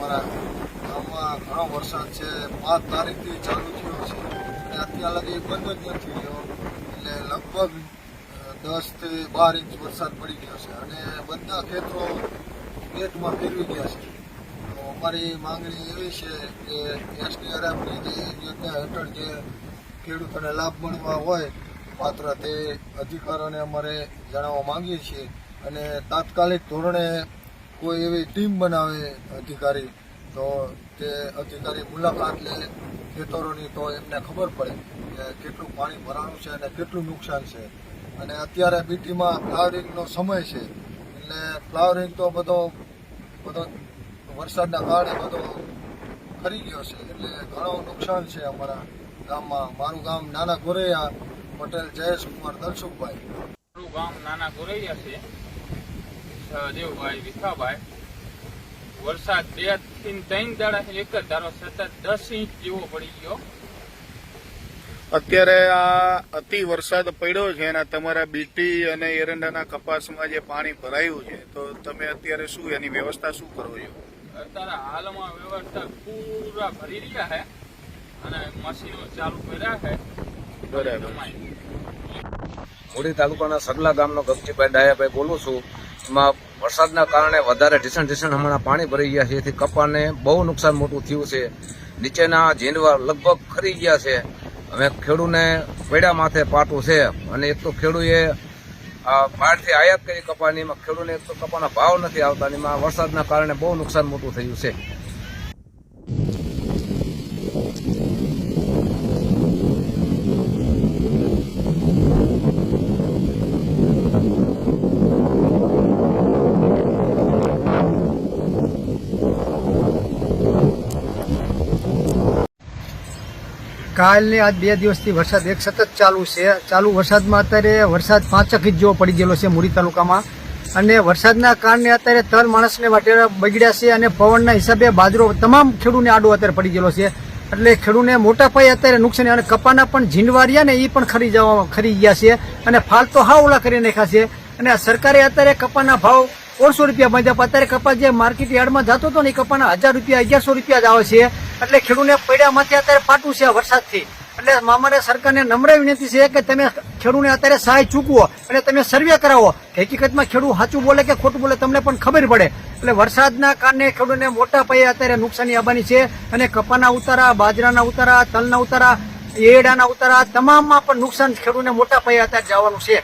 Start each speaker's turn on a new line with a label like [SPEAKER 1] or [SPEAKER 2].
[SPEAKER 1] અમારા ગામમાં ઘણો વરસાદ છે. પાંચ તારીખથી ચાલુ થયો છે. અને અત્યાર લગી બંધ જ નથી રહ્યો એટલે લગભગ દસથી બાર ઇંચ વરસાદ પડી ગયો છે. અને બધા ખેતરો પેટમાં ફેરવી ગયા છે. તો અમારી માંગણી એવી છે કે એસડીઆરએફની જે યોજના હેઠળ જે ખેડૂતોને લાભ મળવા હોય પાત્ર તે અધિકારોને અમારે જણાવવા માંગીએ છીએ. અને તાત્કાલિક ધોરણે કોઈ એવી ટીમ બનાવે અધિકારી, તો તે અધિકારી મુલાકાત લે ખેતરોની તો એમને ખબર પડે કે કેટલું પાણી ભરાણું છે અને કેટલું નુકસાન છે. અને અત્યારે બીટીમાં ફ્લાવરિંગનો સમય છે, એટલે ફ્લાવરિંગ તો બધો બધો વરસાદના કારણે બધો ખરી ગયો છે, એટલે ઘણું નુકસાન છે અમારા ગામમાં. મારું ગામ નાના ગોરૈયા પટેલ, જયેશ કુમાર, દલસુખભાઈ.
[SPEAKER 2] મારું ગામ નાના ગોરૈયા છે. સહદેવભાઈ વિખાભાઈ વરસાદ બેથી ત્રણ દાડા એક જ ધારો સતત દસ ઇંચ જેવો પડી ગયો.
[SPEAKER 3] અત્યારે આ અતિ વરસાદ પડ્યો છે અને તમારા બીટી અને એરંડાના કપાસમાં જે પાણી ભરાયું છે તો તમે અત્યારે શું એની વ્યવસ્થા શું કરો છો?
[SPEAKER 2] અત્યારે હાલમાં વ્યવસ્થા પૂરા ભરી રહ્યા છે અને મશીનો ચાલુ કર્યા છે.
[SPEAKER 3] બરાબર.
[SPEAKER 4] મોડી તાલુકાના સગલા ગામનો ગમતીભાઈ ડાયાભાઈ બોલું છું. એમાં વરસાદના કારણે વધારે ઢીસણ ઢીસણ હમણાં પાણી ભરાઈ ગયા છે. એથી કપાને બહુ નુકસાન મોટું થયું છે. નીચેના ઝીંડવા લગભગ ખરી ગયા છે. હવે ખેડૂને પેડા માથે પાટું છે અને એક તો ખેડૂએ બહારથી આયાત કરી કપાની એમાં ખેડૂને એક તો કપાના ભાવ નથી આવતા એમાં વરસાદના કારણે બહુ નુકસાન મોટું થયું છે.
[SPEAKER 5] કાલની આજ બે દિવસથી વરસાદ, એક સતત ચાલુ છે. ચાલુ વરસાદમાં અત્યારે વરસાદ પાંચક ઇંચ જેવો પડી ગયેલો છે મુરી તાલુકામાં. અને વરસાદના કારણે અત્યારે ત્રણ માણસને વાટેરા બગડ્યા છે અને પવનના હિસાબે બાજરો તમામ ખેડૂને આડો અત્યારે પડી ગયેલો છે. એટલે ખેડૂને મોટા પાયે અત્યારે નુકસાન અને કપાના પણ ઝીંડવારિયા ને એ પણ ખરી જવા ખરી ગયા છે. અને ફાલ તો હા ઓલા કરી નાખ્યા છે. અને સરકારે અત્યારે કપાના ભાવ ઓળસો રૂપિયા બાંધ્યા અત્યારે કપાસ જે માર્કેટ યાર્ડમાં જતો હતો ને એ હજાર રૂપિયા, અગિયારસો રૂપિયા જ આવે છે. એટલે ખેડૂતને પડ્યામાંથી અત્યારે પાટું છે વરસાદથી. એટલે અમારે સરકારને નમ્ર વિનંતી છે કે તમે ખેડૂતને અત્યારે સહાય ચૂકવો અને તમે સર્વે કરાવો. હકીકતમાં ખેડૂત સાચું બોલે કે ખોટું બોલે તમને પણ ખબર પડે. એટલે વરસાદના કારણે ખેડૂતને મોટા પાયે અત્યારે નુકસાની આવવાની છે અને કપાના ઉતારા, બાજરાના ઉતારા, તલના ઉતારા એડાના ઉતારા, તમામમાં પણ નુકસાન ખેડૂતને મોટા પાયે અત્યારે જવાનું છે.